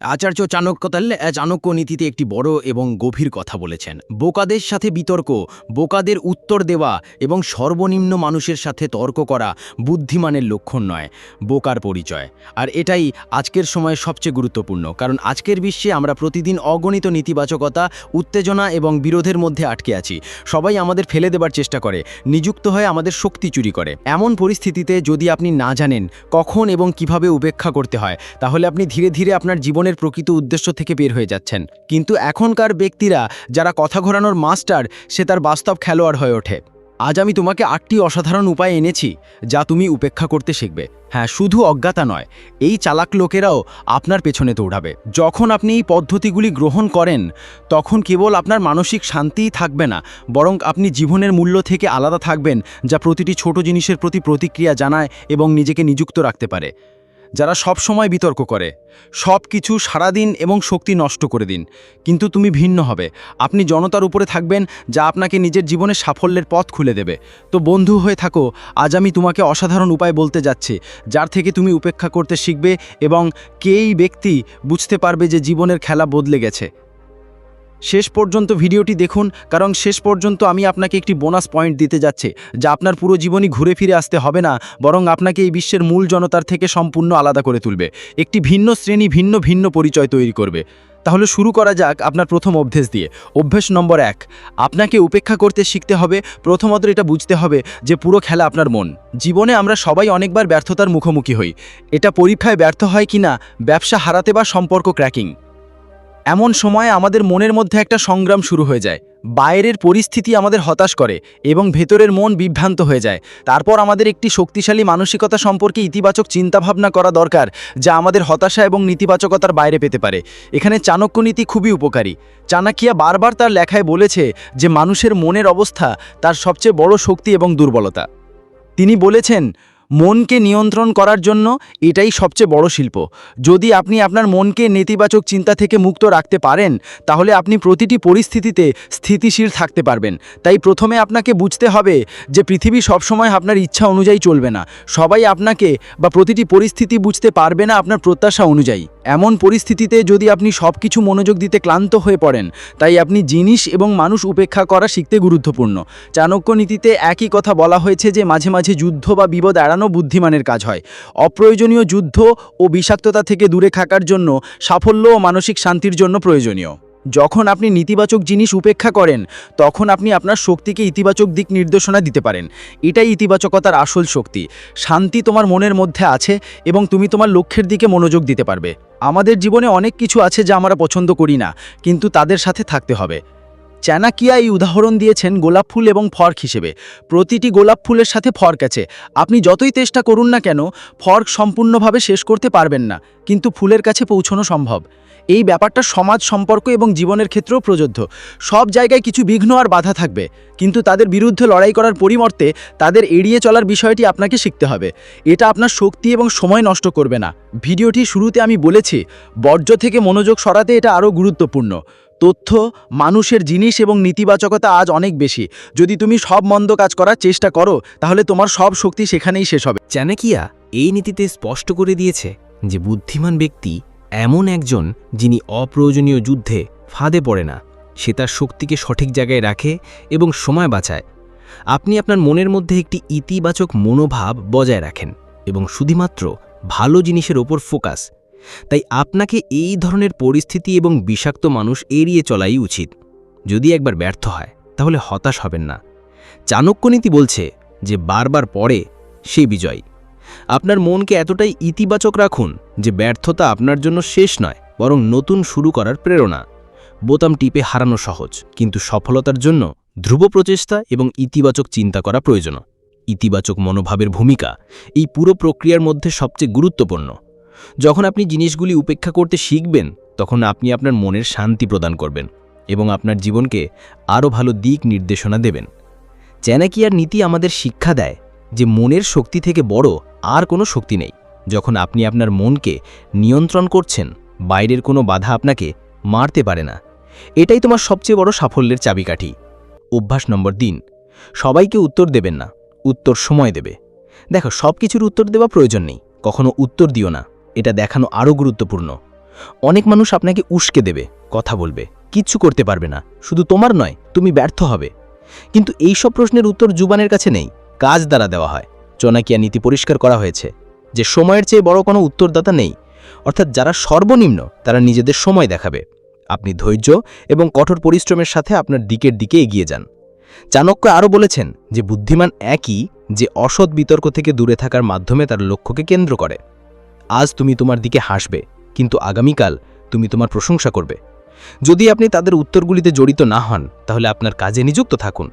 আচার্য চাণক্যতাল চাণক্য নীতিতে একটি বড় এবং গভীর কথা বলেছেন। বোকাদের সাথে বিতর্ক, বোকাদের উত্তর দেওয়া এবং সর্বনিম্ন মানুষের সাথে তর্ক করা বুদ্ধিমানের লক্ষণ নয়, বোকার পরিচয়। আর এটাই আজকের সময়ে সবচেয়ে গুরুত্বপূর্ণ, কারণ আজকের বিশ্বে আমরা প্রতিদিন অগণিত নেতিবাচকতা, উত্তেজনা এবং বিরোধের মধ্যে আটকে আছি। সবাই আমাদের ফেলে দেবার চেষ্টা করে, নিযুক্ত হয়ে আমাদের শক্তি চুরি করে। এমন পরিস্থিতিতে যদি আপনি না জানেন কখন এবং কীভাবে উপেক্ষা করতে হয়, তাহলে আপনি ধীরে ধীরে আপনার জীবনের প্রকৃত উদ্দেশ্য থেকে বের হয়ে যাচ্ছেন। কিন্তু এখনকার ব্যক্তিরা, যারা কথা ঘোরানোর মাস্টার, সে তার বাস্তব খেলোয়াড় হয়ে ওঠে। আজ আমি তোমাকে আটটি অসাধারণ উপায় এনেছি, যা তুমি উপেক্ষা করতে শিখবে। হ্যাঁ শুধু অজ্ঞাতা নয়, এই চালাক লোকেরাও আপনার পেছনে দৌড়াবে। যখন আপনি এই পদ্ধতিগুলি গ্রহণ করেন, তখন কেবল আপনার মানসিক শান্তিই থাকবে না, বরং আপনি জীবনের মূল্য থেকে আলাদা থাকবেন, যা প্রতিটি ছোট জিনিসের প্রতি প্রতিক্রিয়া জানায় এবং নিজেকে নিযুক্ত রাখতে পারে। যারা সব সময় বিতর্ক করে। সব কিছু সারাদিন এবং শক্তি নষ্ট করে দিন। কিন্তু তুমি ভিন্ন হবে। আপনি জনতার উপরে থাকবেন যা আপনাকে নিজের জীবনে সাফল্যের পথ খুলে দেবে। তো বন্ধু হয়ে থাকো, আজ আমি তোমাকে অসাধারণ উপায় বলতে যাচ্ছি, যার থেকে তুমি উপেক্ষা করতে শিখবে এবং কেই ব্যক্তি বুঝতে পারবে যে জীবনের খেলা বদলে গেছে। শেষ পর্যন্ত ভিডিওটি দেখুন, কারণ শেষ পর্যন্ত আমি আপনাকে একটি বোনাস পয়েন্ট দিতে যাচ্ছে, যা আপনার পুরো জীবনই ঘুরে ফিরে আসতে হবে না, বরং আপনাকে এই বিশ্বের মূল জনতার থেকে সম্পূর্ণ আলাদা করে তুলবে, একটি ভিন্ন শ্রেণি, ভিন্ন ভিন্ন পরিচয় তৈরি করবে। তাহলে শুরু করা যাক আপনার প্রথম অভ্যেস দিয়ে। অভ্যেস নম্বর এক, আপনাকে উপেক্ষা করতে শিখতে হবে, প্রথমত এটা বুঝতে হবে যে পুরো খেলা আপনার মন। জীবনে আমরা সবাই অনেকবার ব্যর্থতার মুখোমুখি হই। এটা পরীক্ষায় ব্যর্থ হয় কিনা, ব্যবসা হারাতে বা সম্পর্ক ক্র্যাকিং এমন সময় আমাদের মনের মধ্যে একটা সংগ্রাম শুরু হয়ে যায়। বাইরের পরিস্থিতি আমাদের হতাশ করে এবং ভেতরের মন বিভ্রান্ত হয়ে যায়। তারপর আমাদের একটি শক্তিশালী মানসিকতা সম্পর্কে ইতিবাচক চিন্তাভাবনা করা দরকার, যা আমাদের হতাশা এবং নেতিবাচকতার বাইরে পেতে পারে। এখানে চাণক্য নীতি খুবই উপকারী। চাণকিয়া বারবার তার লেখায় বলেছে যে, মানুষের মনের অবস্থা তার সবচেয়ে বড় শক্তি এবং দুর্বলতা। তিনি বলেছেন মনকে নিয়ন্ত্রণ করার জন্য এটাই সবচেয়ে বড় শিল্প। যদি আপনি আপনার মনকে নেতিবাচক চিন্তা থেকে মুক্ত রাখতে পারেন, তাহলে আপনি প্রতিটি পরিস্থিতিতে স্থিতিশীল থাকতে পারবেন। তাই প্রথমে আপনাকে বুঝতে হবে যে পৃথিবী সবসময় আপনার ইচ্ছা অনুযায়ী চলবে না। সবাই আপনাকে বা প্রতিটি পরিস্থিতি বুঝতে পারবে না আপনার প্রত্যাশা অনুযায়ী। এমন পরিস্থিতিতে যদি আপনি সব কিছু মনোযোগ দিতে ক্লান্ত হয়ে পড়েন, তাই আপনি জিনিস এবং মানুষ উপেক্ষা করা শিখতে গুরুত্বপূর্ণ। চাণক্য নীতিতে একই কথা বলা হয়েছে যে, মাঝে মাঝে যুদ্ধ বা বিপদ এড়ানো বুদ্ধিমানের কাজ হয়। অপ্রয়োজনীয় যুদ্ধ ও বিষাক্ততা থেকে দূরে থাকার জন্য সাফল্য ও মানসিক শান্তির জন্য প্রয়োজনীয়। যখন আপনি নেতিবাচক জিনিস উপেক্ষা করেন, তখন আপনি আপনার শক্তিকে ইতিবাচক দিক নির্দেশনা দিতে পারেন। এটাই ইতিবাচকতার আসল শক্তি। শান্তি তোমার মনের মধ্যে আছে এবং তুমি তোমার লক্ষ্যের দিকে মনোযোগ দিতে পারবে। আমাদের জীবনে অনেক কিছু আছে যা আমরা পছন্দ করি না, কিন্তু তাদের সাথে থাকতে হবে। চ্যানাকিয়া এই উদাহরণ দিয়েছেন গোলাপ ফুল এবং ফর্ক হিসেবে। প্রতিটি গোলাপ ফুলের সাথে ফর্ক আছে। আপনি যতই চেষ্টা করুন না কেন, ফর্ক সম্পূর্ণভাবে শেষ করতে পারবেন না, কিন্তু ফুলের কাছে পৌঁছানো সম্ভব। এই ব্যাপারটা সমাজ সম্পর্ক এবং জীবনের ক্ষেত্রেও প্রযোজ্য। সব জায়গায় কিছু বিঘ্ন আর বাধা থাকবে। কিন্তু তাদের বিরুদ্ধে লড়াই করার পরিবর্তে তাদের এড়িয়ে চলার বিষয়টি আপনাকে শিখতে হবে। এটা আপনার শক্তি এবং সময় নষ্ট করবে না। ভিডিওটি শুরুতে আমি বলেছি, বর্জ্য থেকে মনোযোগ সরাতে এটা আরও গুরুত্বপূর্ণ। তথ্য, মানুষের জিনিস এবং নেতিবাচকতা আজ অনেক বেশি। যদি তুমি সব মন্দ কাজ করার চেষ্টা করো, তাহলে তোমার সব শক্তি সেখানেই শেষ হবে। চাণকিয়া এই নীতিতে স্পষ্ট করে দিয়েছে যে বুদ্ধিমান ব্যক্তি এমন একজন যিনি অপ্রয়োজনীয় যুদ্ধে ফাঁদে পড়ে না। সে তার শক্তিকে সঠিক জায়গায় রাখে এবং সময় বাঁচায়। আপনি আপনার মনের মধ্যে একটি ইতিবাচক মনোভাব বজায় রাখেন এবং শুধুমাত্র ভালো জিনিসের ওপর ফোকাস। তাই আপনাকে এই ধরনের পরিস্থিতি এবং বিষাক্ত মানুষ এড়িয়ে চলাই উচিত। যদি একবার ব্যর্থ হয়, তাহলে হতাশ হবেন না। চাণক্যনীতি বলছে যে, বারবার পরে সে বিজয়। আপনার মনকে এতটাই ইতিবাচক রাখুন যে ব্যর্থতা আপনার জন্য শেষ নয়, বরং নতুন শুরু করার প্রেরণা। বোতাম টিপে হারানো সহজ, কিন্তু সফলতার জন্য ধ্রুব প্রচেষ্টা এবং ইতিবাচক চিন্তা করা প্রয়োজন ইতিবাচক মনোভাবের ভূমিকা এই পুরো প্রক্রিয়ার মধ্যে সবচেয়ে গুরুত্বপূর্ণ। যখন আপনি জিনিসগুলি উপেক্ষা করতে শিখবেন, তখন আপনি আপনার মনের শান্তি প্রদান করবেন এবং আপনার জীবনকে আরও ভালো দিক নির্দেশনা দেবেন। চ্যানাকিয়ার নীতি আমাদের শিক্ষা দেয় যে মনের শক্তি থেকে বড় আর কোনো শক্তি নেই। যখন আপনি আপনার মনকে নিয়ন্ত্রণ করছেন, বাইরের কোনো বাধা আপনাকে মারতে পারে না। এটাই তোমার সবচেয়ে বড় সাফল্যের চাবিকাঠি। অভ্যাস নম্বর দিন সবাইকে উত্তর দেবেন না, উত্তর সময় দেবে। দেখো সব কিছুর উত্তর দেওয়া প্রয়োজন নেই, কখনো উত্তর দিও না, এটা দেখানো আরও গুরুত্বপূর্ণ। অনেক মানুষ আপনাকে উস্কে দেবে, কথা বলবে, কিচ্ছু করতে পারবে না, শুধু তোমার নয়, তুমি ব্যর্থ হবে। কিন্তু এই সব প্রশ্নের উত্তর জুবানের কাছে নেই। কাজ দ্বারা দেওয়া হয়। চনাকিয়া নীতি পরিষ্কার করা হয়েছে যে সময়ের চেয়ে বড় কোনো উত্তরদাতা নেই। অর্থাৎ যারা সর্বনিম্ন, তারা নিজেদের সময় দেখাবে। আপনি ধৈর্য এবং কঠোর পরিশ্রমের সাথে আপনার দিকের দিকে এগিয়ে যান। চাণক্য আরও বলেছেন যে বুদ্ধিমান একই যে অসৎ বিতর্ক থেকে দূরে থাকার মাধ্যমে তার লক্ষ্যকে কেন্দ্র করে। আজ তুমি তোমার দিকে হাসবে, কিন্তু আগামীকাল তুমি তোমার প্রশংসা করবে। যদি আপনি তাদের উত্তরগুলিতে জড়িত না হন, তাহলে আপনার কাজে নিযুক্ত থাকুন।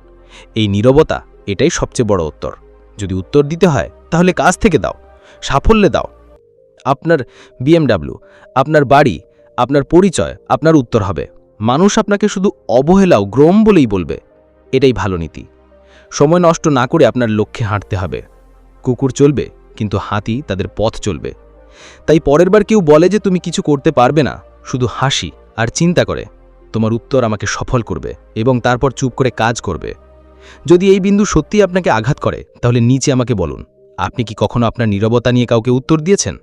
এই নীরবতা এটাই সবচেয়ে বড় উত্তর। যদি উত্তর দিতে হয়, তাহলে কাজ থেকে দাও, সাফল্যে দাও। আপনার বিএমডাব্লিউ, আপনার বাড়ি, আপনার পরিচয়, আপনার উত্তর হবে। মানুষ আপনাকে শুধু অবহেলাও গ্রম বলেই বলবে। এটাই ভালো নীতি। সময় নষ্ট না করে আপনার লক্ষ্যে হাঁটতে হবে। কুকুর চলবে, কিন্তু হাতি তাদের পথ চলবে। তাই পরের বার কেউ বলে যে তুমি কিছু করতে পারবে না, শুধু হাসি আর চিন্তা করে। তোমার উত্তর আমাকে সফল করবে এবং তারপর চুপ করে কাজ করবে। যদি এই বিন্দু সত্যি আপনাকে আঘাত করে, তাহলে নিচে আমাকে বলুন। আপনি কি কখনো আপনার নীরবতা নিয়ে কাউকে উত্তর দিয়েছেন?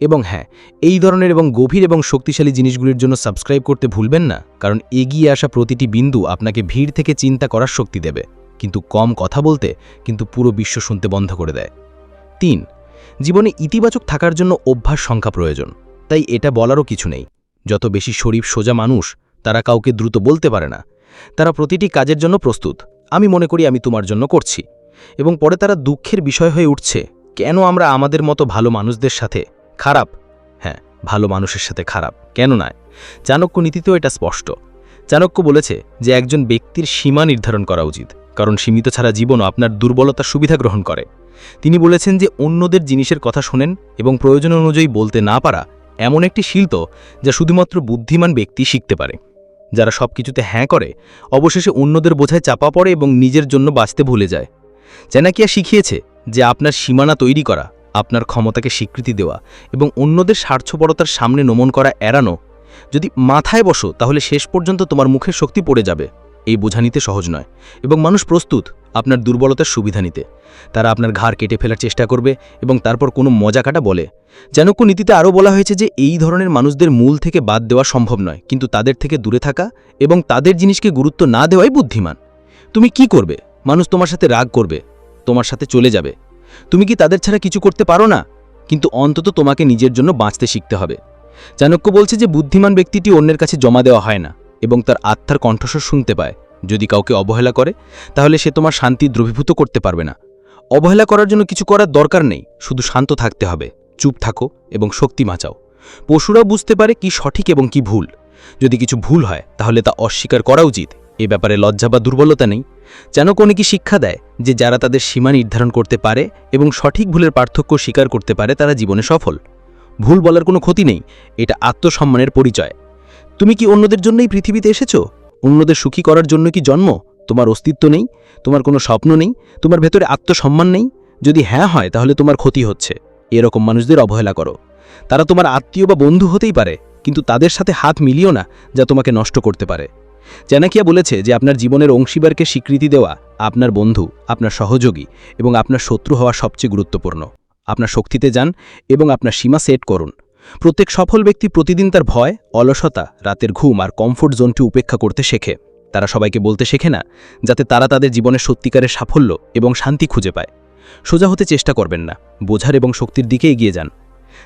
এবং হ্যাঁ এই ধরনের এবং গভীর এবং শক্তিশালী জিনিসগুলির জন্য সাবস্ক্রাইব করতে ভুলবেন না, কারণ এগিয়ে আসা প্রতিটি বিন্দু আপনাকে ভিড় থেকে চিন্তা করার শক্তি দেবে, কিন্তু কম কথা বলতে, কিন্তু পুরো বিশ্ব শুনতে বন্ধ করে দেয়। তিন, জীবনে ইতিবাচক থাকার জন্য অভ্যাস সংখ্যা প্রয়োজন, তাই এটা বলারও কিছু নেই। যত বেশি শরীফ সোজা মানুষ, তারা কাউকে দ্রুত বলতে পারে না। তারা প্রতিটি কাজের জন্য প্রস্তুত। আমি মনে করি আমি তোমার জন্য করছি। এবং পরে তারা দুঃখের বিষয় হয়ে উঠছে, কেন আমরা আমাদের মতো ভালো মানুষদের সাথে খারাপ? হ্যাঁ ভালো মানুষের সাথে খারাপ, কেন নয় চাণক্য নীতিতেও এটা স্পষ্ট। চাণক্য বলেছে যে একজন ব্যক্তির সীমা নির্ধারণ করা উচিত, কারণ সীমিত ছাড়া জীবনও আপনার দুর্বলতার সুবিধা গ্রহণ করে। তিনি বলেছেন যে অন্যদের জিনিসের কথা শোনেন এবং প্রয়োজন অনুযায়ী বলতে না পারা এমন একটি শিল্প যা শুধুমাত্র বুদ্ধিমান ব্যক্তি শিখতে পারে। যারা সব কিছুতে হ্যাঁ করে, অবশেষে অন্যদের বোঝায় চাপা পড়ে এবং নিজের জন্য বাঁচতে ভুলে যায়। চেনাকিয়া শিখিয়েছে যে আপনার সীমানা তৈরি করা, আপনার ক্ষমতাকে স্বীকৃতি দেওয়া এবং অন্যদের স্বার্থপরতার সামনে নমন করা এড়ানো। যদি মাথায় বসো, তাহলে শেষ পর্যন্ত তোমার মুখের শক্তি পড়ে যাবে। এই বোঝা নিতে সহজ নয় এবং মানুষ প্রস্তুত। আপনার দুর্বলতার সুবিধা নিতে। তারা আপনার ঘাড় কেটে ফেলার চেষ্টা করবে এবং তারপর কোনো মজা কাটা বলে। চাণক্য নীতিতে আরও বলা হয়েছে যে, এই ধরনের মানুষদের মূল থেকে বাদ দেওয়া সম্ভব নয়, কিন্তু তাদের থেকে দূরে থাকা এবং তাদের জিনিসকে গুরুত্ব না দেওয়াই বুদ্ধিমান। তুমি কি করবে? মানুষ তোমার সাথে রাগ করবে, তোমার সাথে চলে যাবে। তুমি কি তাদের ছাড়া কিছু করতে পারো না? কিন্তু অন্তত তোমাকে নিজের জন্য বাঁচতে শিখতে হবে। চাণক্য বলছে যে, বুদ্ধিমান ব্যক্তিটি অন্যের কাছে জমা দেওয়া হয় না এবং তার আত্মার কণ্ঠস্বর শুনতে পায়। যদি কাউকে অবহেলা করে, তাহলে সে তোমার শান্তি দ্রবীভূত করতে পারবে না। অবহেলা করার জন্য কিছু করার দরকার নেই, শুধু শান্ত থাকতে হবে, চুপ থাকো এবং শক্তি বাঁচাও পশুরা বুঝতে পারে কি সঠিক এবং কি ভুল। যদি কিছু ভুল হয়, তাহলে তা অস্বীকার করা উচিত। এ ব্যাপারে লজ্জা বা দুর্বলতা নেই। যেন কোনো কি শিক্ষা দেয় যে যারা তাদের সীমা নির্ধারণ করতে পারে এবং সঠিক ভুলের পার্থক্য স্বীকার করতে পারে, তারা জীবনে সফল। ভুল বলার কোনো ক্ষতি নেই, এটা আত্মসম্মানের পরিচয়। তুমি কি অন্যদের জন্যই পৃথিবীতে এসেছ? অন্যদের সুখী করার জন্য কি জন্ম? তোমার অস্তিত্ব নেই, তোমার কোনো স্বপ্ন নেই, তোমার ভেতরে আত্মসম্মান নেই? যদি হ্যাঁ হয়, তাহলে তোমার ক্ষতি হচ্ছে। এরকম মানুষদের অবহেলা করো। তারা তোমার আত্মীয় বা বন্ধু হতেই পারে, কিন্তু তাদের সাথে হাত মিলিও না, যা তোমাকে নষ্ট করতে পারে। চ্যানাকিয়া বলেছে যে, আপনার জীবনের অংশীবারকে স্বীকৃতি দেওয়া আপনার বন্ধু, আপনার সহযোগী এবং আপনার শত্রু হওয়া সবচেয়ে গুরুত্বপূর্ণ। আপনার শক্তিতে যান এবং আপনার সীমা সেট করুন। প্রত্যেক সফল ব্যক্তি প্রতিদিন তার ভয়, অলসতা, রাতের ঘুম আর কমফোর্ট জোনটি উপেক্ষা করতে শেখে। তারা সবাইকে বলতে শেখে না, যাতে তারা তাদের জীবনের সত্যিকারের সাফল্য এবং শান্তি খুঁজে পায়। সোজা হতে চেষ্টা করবেন না, বোঝার এবং শক্তির দিকে এগিয়ে যান।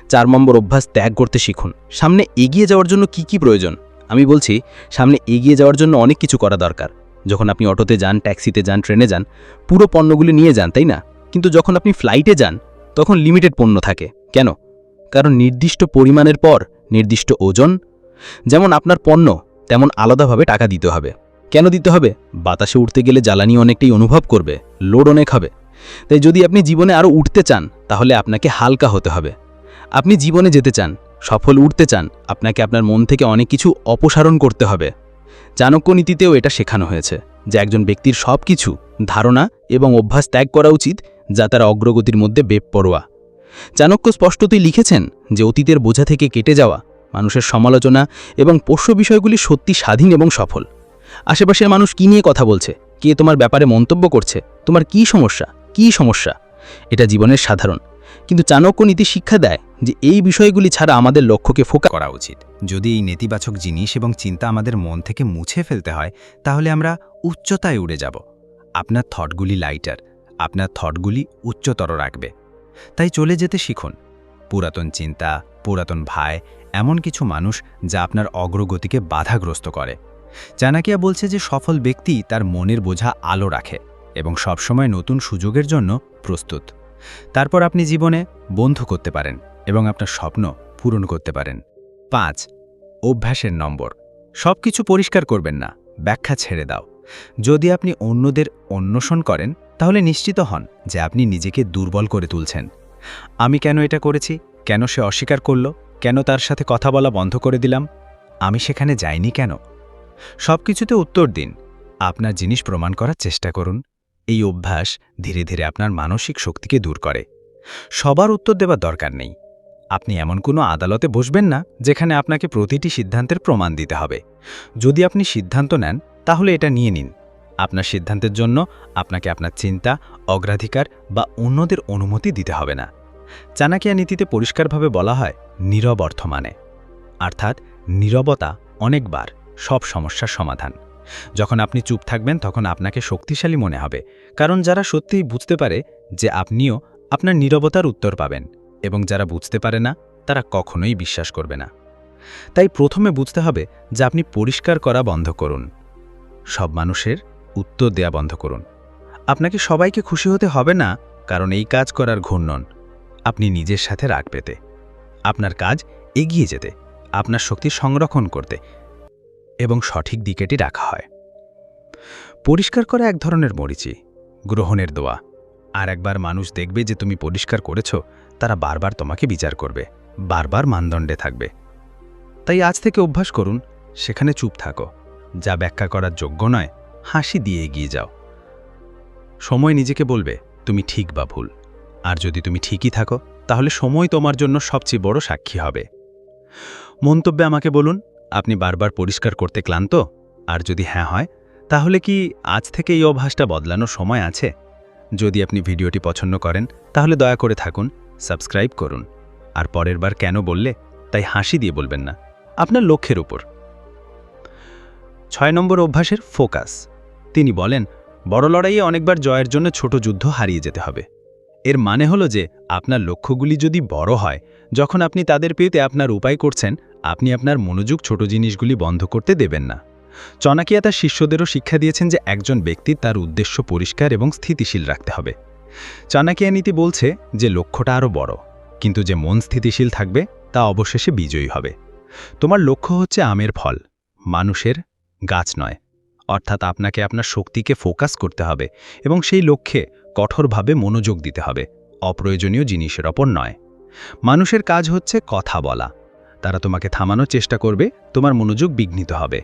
চার নম্বর অভ্যাস, ত্যাগ করতে শিখুন। সামনে এগিয়ে যাওয়ার জন্য কি কি প্রয়োজন? আমি বলছি, সামনে এগিয়ে যাওয়ার জন্য অনেক কিছু করা দরকার। যখন আপনি অটোতে যান, ট্যাক্সিতে যান, ট্রেনে যান, পুরো পণ্যগুলি নিয়ে যান, তাই না? কিন্তু যখন আপনি ফ্লাইটে যান, তখন লিমিটেড পণ্য থাকে। কেন? কারণ নির্দিষ্ট পরিমাণের পর নির্দিষ্ট ওজন, যেমন আপনার পণ্য, তেমন আলাদাভাবে টাকা দিতে হবে। কেন দিতে হবে? বাতাসে উঠতে গেলে জ্বালানি অনেকটাই অনুভব করবে, লোড অনেক হবে। তাই যদি আপনি জীবনে আরও উঠতে চান, তাহলে আপনাকে হালকা হতে হবে। আপনি জীবনে যেতে চান, সফল উঠতে চান, আপনাকে আপনার মন থেকে অনেক কিছু অপসারণ করতে হবে। চাণক্য নীতিতেও এটা শেখানো হয়েছে যে একজন ব্যক্তির সব কিছু ধারণা এবং অভ্যাস ত্যাগ করা উচিত যা তার অগ্রগতির মধ্যে বেপরোয়া। চাণক্য স্পষ্টতই লিখেছেন যে অতীতের বোঝা থেকে কেটে যাওয়া, মানুষের সমালোচনা এবং পোষ্য বিষয়গুলি সত্যি স্বাধীন এবং সফল। আশেপাশের মানুষ কী নিয়ে কথা বলছে? কে তোমার ব্যাপারে মন্তব্য করছে? তোমার কি সমস্যা? কি সমস্যা? এটা জীবনের সাধারণ। কিন্তু চাণক্য নীতি শিক্ষা দেয় যে এই বিষয়গুলি ছাড়া আমাদের লক্ষ্যকে ফোকা করা উচিত। যদি এই নেতিবাচক জিনিস এবং চিন্তা আমাদের মন থেকে মুছে ফেলতে হয়, তাহলে আমরা উচ্চতায় উড়ে যাব। আপনার থটগুলি লাইটার আপনার থটগুলি উচ্চতর রাখবে। তাই চলে যেতে শিখুন। পুরাতন চিন্তা, পুরাতন ভাই, এমন কিছু মানুষ যা আপনার অগ্রগতিকে বাধাগ্রস্ত করে। চাণাকিয়া বলছে যে সফল ব্যক্তি তার মনের বোঝা আলো রাখে এবং সবসময় নতুন সুযোগের জন্য প্রস্তুত। তারপর আপনি জীবনে বন্ধু করতে পারেন এবং আপনার স্বপ্ন পূরণ করতে পারেন। পাঁচ, অভ্যাসের নম্বর। সব কিছু পরিষ্কার করবেন না, ব্যাখ্যা ছেড়ে দাও। যদি আপনি অন্যদের অন্বেষণ করেন তাহলে নিশ্চিত হন যে আপনি নিজেকে দুর্বল করে তুলছেন। আমি কেন এটা করেছি? কেন সে অস্বীকার করল? কেন তার সাথে কথা বলা বন্ধ করে দিলাম? আমি সেখানে যাইনি কেন? সব কিছুতে উত্তর দিন। আপনার জিনিস প্রমাণ করার চেষ্টা করুন। এই অভ্যাস ধীরে ধীরে আপনার মানসিক শক্তিকে দূর করে। সবার উত্তর দেওয়ার দরকার নেই। আপনি এমন কোনো আদালতে বসবেন না যেখানে আপনাকে প্রতিটি সিদ্ধান্তের প্রমাণ দিতে হবে। যদি আপনি সিদ্ধান্ত নেন, তাহলে এটা নিয়ে নিন। আপনার সিদ্ধান্তের জন্য আপনাকে আপনার চিন্তা, অগ্রাধিকার বা অন্যদের অনুমতি দিতে হবে না। চাণাকিয়া নীতিতে পরিষ্কারভাবে বলা হয়, নীরব অর্থ মানে অর্থাৎ নীরবতা অনেকবার সব সমস্যার সমাধান। যখন আপনি চুপ থাকবেন, তখন আপনাকে শক্তিশালী মনে হবে। কারণ যারা সত্যিই বুঝতে পারে যে আপনিও আপনার নীরবতার উত্তর পাবেন এবং যারা বুঝতে পারে না, তারা কখনোই বিশ্বাস করবে না। তাই প্রথমে বুঝতে হবে যে আপনি পরিষ্কার করা বন্ধ করুন। সব মানুষের উত্তর দেয়া বন্ধ করুন। আপনাকে সবাইকে খুশি হতে হবে না, কারণ এই কাজ করার ঘূর্ণন। আপনি নিজের সাথে রাগ পেতে। আপনার কাজ এগিয়ে যেতে, আপনার শক্তি সংরক্ষণ করতে এবং সঠিক দিকেটি রাখা হয়। পরিষ্কার করা এক ধরনের মরিচি, গ্রহণের দোয়া। আর একবার মানুষ দেখবে যে তুমি পরিষ্কার করেছ, তারা বারবার তোমাকে বিচার করবে, বারবার মানদণ্ডে থাকবে। তাই আজ থেকে অভ্যাস করুন, সেখানে চুপ থাকো, যা ব্যাখ্যা করার যোগ্য নয়। হাসি দিয়ে এগিয়ে যাও। সময় নিজেকে বলবে, তুমি ঠিক বা ভুল। আর যদি তুমি ঠিকই থাকো, তাহলে সময় তোমার জন্য সবচেয়ে বড় সাক্ষী হবে। মন্তব্যে আমাকে বলুন, আপনি বারবার পরিষ্কার করতে ক্লান্ত? আর যদি হ্যাঁ হয়, তাহলে কি আজ থেকে এই অভ্যাসটা বদলানোর সময় আছে? যদি আপনি ভিডিওটি পছন্দ করেন, তাহলে দয়া করে থাকুন, সাবস্ক্রাইব করুন। আর পরের বার কেন বললে, তাই হাসি দিয়ে বলবেন না। আপনার লক্ষ্যের উপর। ছয় নম্বর অভ্যাসের ফোকাস। তিনি বলেন, বড় লড়াইয়ে অনেকবার জয়ের জন্য ছোট যুদ্ধ হারিয়ে যেতে হবে। এর মানে হলো যে, আপনার লক্ষ্যগুলি যদি বড় হয়, যখন আপনি তাদের পেতে আপনার উপায় করছেন, আপনি আপনার মনোযোগ ছোট জিনিসগুলি বন্ধ করতে দেবেন না। চনাকিয়া তার শিষ্যদেরও শিক্ষা দিয়েছেন যে, একজন ব্যক্তি তার উদ্দেশ্য পরিষ্কার এবং স্থিতিশীল রাখতে হবে। চাণাকিয়া নীতি বলছে যে, লক্ষ্যটা আরও বড়, কিন্তু যে মন স্থিতিশীল থাকবে, তা অবশেষে বিজয়ী হবে। তোমার লক্ষ্য হচ্ছে আমের ফল, মানুষের গাছ নয়। অর্থাৎ আপনাকে আপনার শক্তিকে ফোকাস করতে হবে এবং সেই লক্ষ্যে কঠোরভাবে মনোযোগ দিতে হবে। অপ্রয়োজনীয় জিনিসের ওপর নয়। মানুষের কাজ হচ্ছে কথা বলা। তারা তোমাকে থামানোর চেষ্টা করবে, তোমার মনোযোগ বিঘ্নিত হবে।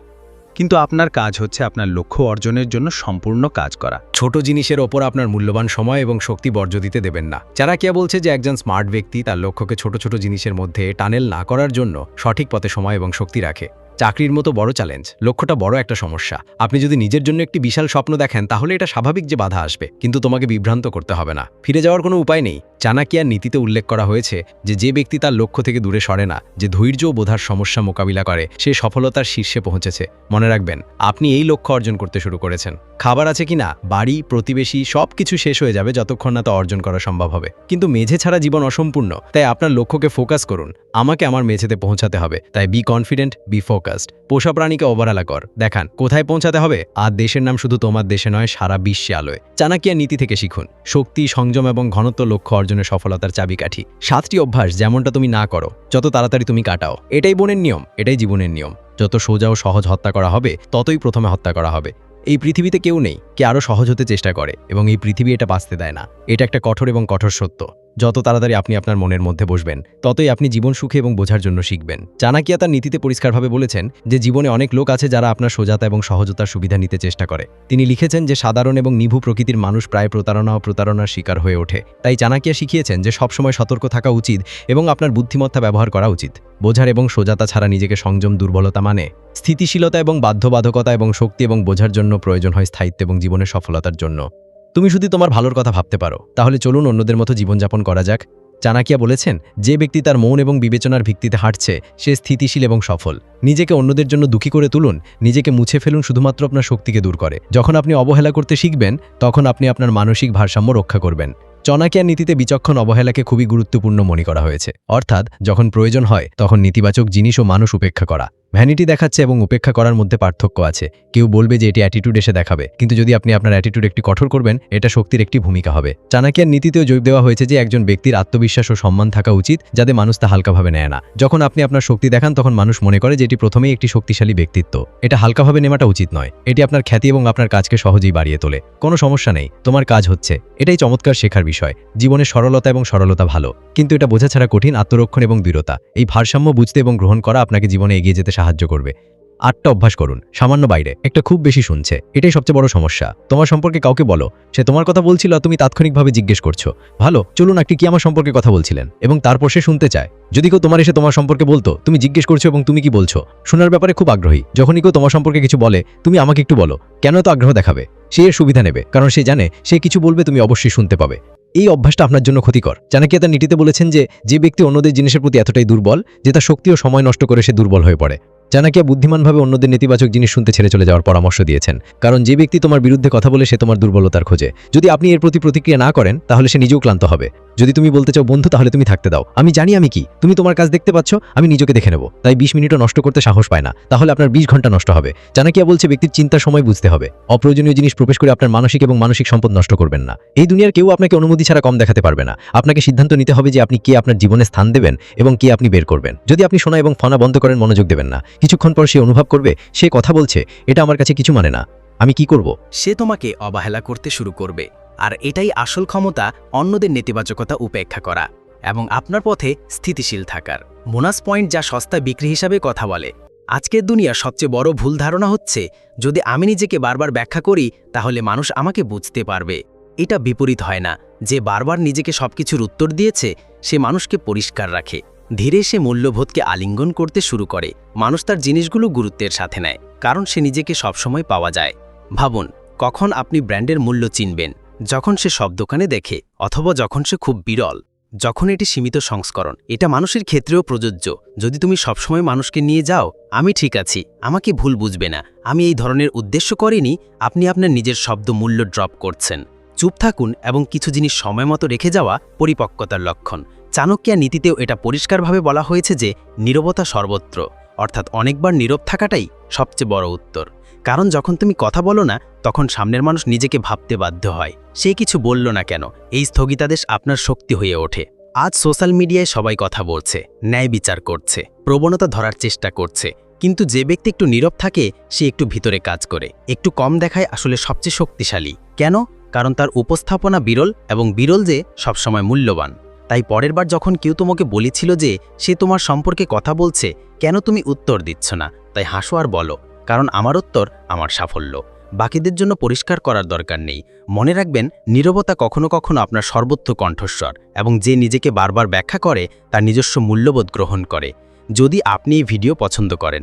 কিন্তু আপনার কাজ হচ্ছে আপনার লক্ষ্য অর্জনের জন্য সম্পূর্ণ কাজ করা। ছোট জিনিসের ওপর আপনার মূল্যবান সময় এবং শক্তি বর্জ্য দিতে দেবেন না। যারা কিয়া বলছে যে একজন স্মার্ট ব্যক্তি তার লক্ষ্যকে ছোট ছোট জিনিসের মধ্যে টানেল না করার জন্য সঠিক পথে সময় এবং শক্তি রাখে। চাকরির মতো বড় চ্যালেঞ্জ লক্ষ্যটা বড় একটা সমস্যা। আপনি যদি নিজের জন্য একটি বিশাল স্বপ্ন দেখেন, তাহলে এটা স্বাভাবিক যে বাধা আসবে, কিন্তু তোমাকে বিভ্রান্ত করতে হবে না। ফিরে যাওয়ার কোনো উপায় নেই। চাণাকিয়ার নীতিতে উল্লেখ করা হয়েছে যে যে ব্যক্তি তার লক্ষ্য থেকে দূরে সরে না, যে ধৈর্য ও বোধার সমস্যা মোকাবিলা করে, সে সফলতার শীর্ষে পৌঁছেছে। মনে রাখবেন, আপনি এই লক্ষ্য অর্জন করতে শুরু করেছেন। খাবার আছে কিনা বাড়ি, প্রতিবেশী সব কিছু শেষ হয়ে যাবে যতক্ষণ না তা অর্জন করা সম্ভব হবে। কিন্তু মেঝে ছাড়া জীবন অসম্পূর্ণ, তাই আপনার লক্ষ্যকে ফোকাস করুন। আমাকে আমার মেঝেতে পৌঁছাতে হবে। তাই বি কনফিডেন্ট বি ফোকাসড পোষা প্রাণীকে অবহেলা কর। দেখান, কোথায় পৌঁছাতে হবে? আর দেশের নাম শুধু তোমার দেশে নয়, সারা বিশ্বে আলোয়। চাণাকিয়া নীতি থেকে শিখুন। শক্তি, সংযম এবং ঘনত্ব লক্ষ্য অর্জনের সফলতার চাবিকাঠি। সাতটি অভ্যাস যেমনটা তুমি না করো, যত তাড়াতাড়ি তুমি কাটাও। এটাই বনের নিয়ম, এটাই জীবনের নিয়ম। যত সোজা ও সহজ হত্যা করা হবে, ততই প্রথমে হত্যা করা হবে। এই পৃথিবীতে কেউ নেই, কে আরও সহজ হতে চেষ্টা করে, এবং এই পৃথিবী এটা বাঁচতে দেয় না। এটা একটা কঠোর এবং কঠোর সত্য। যত তাড়াতাড়ি আপনি আপনার মনের মধ্যে বসবেন, ততই আপনি জীবন সুখে এবং বোঝার জন্য শিখবেন। চাণাকিয়া তার নীতিতে পরিষ্কারভাবে বলেছেন যে, জীবনে অনেক লোক আছে যারা আপনার সোজাতা এবং সহজতার সুবিধা নিতে চেষ্টা করে। তিনি লিখেছেন যে, সাধারণ এবং নিভু প্রকৃতির মানুষ প্রায় প্রতারণা ও প্রতারণার শিকার হয়ে ওঠে। তাই চাণাকিয়া শিখিয়েছেন যে, সবসময় সতর্ক থাকা উচিত এবং আপনার বুদ্ধিমত্তা ব্যবহার করা উচিত। বোঝার এবং সোজাতা ছাড়া নিজেকে সংযম, দুর্বলতা মানে স্থিতিশীলতা এবং বাধ্যবাধকতা এবং শক্তি এবং বোঝার জন্য প্রয়োজন হয় স্থায়িত্ব এবং জীবনের সফলতার জন্য। তুমি শুধু তোমার ভালোর কথা ভাবতে পারো। তাহলে চলুন অন্যদের মতো জীবনযাপন করা যাক। চাণাকিয়া বলেছেন, যে ব্যক্তি তার মন এবং বিবেচনার ভিত্তিতে হাঁটছে, সে স্থিতিশীল এবং সফল। নিজেকে অন্যদের জন্য দুঃখী করে তুলুন, নিজেকে মুছে ফেলুন শুধুমাত্র আপনার শক্তিকে দূর করে। যখন আপনি অবহেলা করতে শিখবেন, তখন আপনি আপনার মানসিক ভারসাম্য রক্ষা করবেন। চনাকিয়ার নীতিতে বিচক্ষণ অবহেলাকে খুবই গুরুত্বপূর্ণ মনে করা হয়েছে। অর্থাৎ, যখন প্রয়োজন হয়, তখন নেতিবাচক জিনিস ও মানুষ উপেক্ষা করা। ভ্যানিটি দেখাচ্ছে এবং উপেক্ষা করার মধ্যে পার্থক্য আছে। কেউ বলবে যে এটি অ্যাটিটিউড এসে দেখাবে, কিন্তু যদি আপনি আপনার অ্যাটিটিউড একটি কঠোর করবেন, এটা শক্তির একটি ভূমিকা হবে। চাণাকিয়ার নীতিতেও যোগ দেওয়া হয়েছে যে একজন ব্যক্তির আত্মবিশ্বাস ও সম্মান থাকা উচিত, যাতে মানুষ তা হালকাভাবে নেয় না। যখন আপনি আপনার শক্তি দেখান, তখন মানুষ মনে করে যে এটি প্রথমেই একটি শক্তিশালী ব্যক্তিত্ব। এটা হালকাভাবে নেওয়াটা উচিত নয়। এটি আপনার খ্যাতি এবং আপনার কাজকে সহজেই বাড়িয়ে তোলে। কোনো সমস্যা নেই, তোমার কাজ হচ্ছে। এটাই চমৎকার শেখার বিষয়। জীবনে সরলতা এবং সরলতা ভালো। কিন্তু এটা বোঝা ছাড়া কঠিন আত্মরক্ষণ এবং দৃঢ়তা। এই ভারসাম্য বুঝতে এবং গ্রহণ করা আপনাকে জীবনে এগিয়ে যেতে সাহায্য করবে। আটটা অভ্যাস করুন, সামান্য বাইরে, একটা খুব বেশি শুনছে, এটাই সবচেয়ে বড় সমস্যা। তোমার সম্পর্কে কাউকে বলো, সে তোমার কথা বলছিল তুমি তাৎক্ষণিকভাবে জিজ্ঞেস করছ। ভালো, চলুন একটি কি আমার সম্পর্কে কথা বলছিলেন, এবং তারপর সে শুনতে চায়। যদি কেউ তোমার এসে তোমার সম্পর্কে বলতো, তুমি জিজ্ঞেস করছ এবং তুমি কি বলছো? শোনার ব্যাপারে খুব আগ্রহী। যখনই কেউ তোমার সম্পর্কে কিছু বলে, তুমি আমাকে একটু বলো, কেন তো আগ্রহ দেখাবে? সে এর সুবিধা নেবে, কারণ সে জানে, সে কিছু বলবে তুমি অবশ্যই শুনতে পাবে। এই অভ্যাসটা আপনার জন্য ক্ষতিকর। চাণক্য তার নীতিতে বলেছেন যে যে ব্যক্তি অন্যদের জিনিসের প্রতি এতটাই দুর্বল, যে তার শক্তি ও সময় নষ্ট করে সে দুর্বল হয়ে পড়ে। চাণক্য বুদ্ধিমানভাবে অন্যদের নেতিবাচক জিনিস শুনতে ছেড়ে চলে যাওয়ার পরামর্শ দিয়েছেন। কারণ যে ব্যক্তি তোমার বিরুদ্ধে কথা বলে সে তোমার দুর্বলতার খোঁজে। যদি আপনি এর প্রতি প্রতিক্রিয়া না করেন, তাহলে সে নিজেও ক্লান্ত হবে। যদি তুমি বলতে চাও, বন্ধু, তাহলে তুমি থাকতে দাও। আমি জানি আমি কি। তুমি তোমার কাজ দেখতে পাচ্ছ, আমি নিজেকে দেখে নেব। তাই বিশ মিনিটও নষ্ট করতে সাহস পায় না। তাহলে আপনার বিশ ঘণ্টা নষ্ট হবে। চাণকিয়া বলছে, ব্যক্তির চিন্তার সময় বুঝতে হবে। অপ্রয়োজনীয় জিনিস প্রবেশ করে আপনার মানসিক এবং মানসিক সম্পদ নষ্ট করবেন না। এই দুনিয়ার কেউ আপনাকে অনুমতি ছাড়া কম দেখাতে পারবে না। আপনাকে সিদ্ধান্ত নিতে হবে যে আপনি কে আপনার জীবনে স্থান দেবেন এবং কে আপনি বের করবেন। যদি আপনি শোনা এবং ফনা বন্ধ করেন, মনোযোগ দেবেন না। কিছুক্ষণ পর সে অনুভব করবে, সে কথা বলছে, এটা আমার কাছে কিছু মানে না। আমি কি করব? সে তোমাকে অবহেলা করতে শুরু করবে, আর এটাই আসল ক্ষমতা অন্যদের নেতিবাচকতা উপেক্ষা করা এবং আপনার পথে স্থিতিশীল থাকার। বোনাস পয়েন্ট যা সস্তা বিক্রি হিসাবে কথা বলে। আজকের দুনিয়ার সবচেয়ে বড় ভুল ধারণা হচ্ছে, যদি আমি নিজেকে বারবার ব্যাখ্যা করি, তাহলে মানুষ আমাকে বুঝতে পারবে। এটা বিপরীত হয় না, যে বারবার নিজেকে সবকিছুর উত্তর দিয়েছে, সে মানুষকে পরিষ্কার রাখে। ধীরে সে মূল্যবোধকে আলিঙ্গন করতে শুরু করে। মানুষ তার জিনিসগুলো গুরুত্বের সাথে নেয়, কারণ সে নিজেকে সবসময় পাওয়া যায়। ভাবুন, কখন আপনি ব্র্যান্ডের মূল্য চিনবেন? যখন সে সব দোকানে দেখে, অথবা যখন সে খুব বিরল, যখন এটি সীমিত সংস্করণ। এটা মানুষের ক্ষেত্রেও প্রযোজ্য। যদি তুমি সবসময় মানুষকে নিয়ে যাও, আমি ঠিক আছি, আমাকে ভুল বুঝবে না, আমি এই ধরনের উদ্দেশ্য করিনি, আপনি আপনার নিজের শব্দ মূল্য ড্রপ করছেন। চুপ থাকুন এবং কিছু জিনিস সময় মতো রেখে যাওয়া পরিপক্কতার লক্ষণ। চাণক্যা নীতিতেও এটা পরিষ্কারভাবে বলা হয়েছে যে নীরবতা সর্বত্র, অর্থাৎ অনেকবার নীরব থাকাটাই সবচেয়ে বড় উত্তর। কারণ যখন তুমি কথা বলো না, তখন সামনের মানুষ নিজেকে ভাবতে বাধ্য হয়। সে কিছু বলল না কেন, এই স্থগিতাদেশ আপনার শক্তি হয়ে ওঠে। আজ সোশ্যাল মিডিয়ায় সবাই কথা বলছে, ন্যায় বিচার করছে, প্রবণতা ধরার চেষ্টা করছে। কিন্তু যে ব্যক্তি একটু নীরব থাকে, সে একটু ভিতরে কাজ করে। একটু কম দেখায় আসলে সবচেয়ে শক্তিশালী। কেন? কারণ তার উপস্থাপনা বিরল এবং বিরল যে সবসময় মূল্যবান। তাই পরের বার যখন কেউ তোমাকে বলেছিল যে সে তোমার সম্পর্কে কথা বলছে, কেন তুমি উত্তর দিচ্ছ না? তাই হাসো আর বলো, কারণ আমার উত্তর আমার সাফল্য। বাকিদের জন্য পরিষ্কার করার দরকার নেই। মনে রাখবেন, নীরবতা কখনো কখনো আপনার সর্বোচ্চ কণ্ঠস্বর এবং যে নিজেকে বারবার ব্যাখ্যা করে, তার নিজস্ব মূল্যবোধ গ্রহণ করে। যদি আপনি এই ভিডিও পছন্দ করেন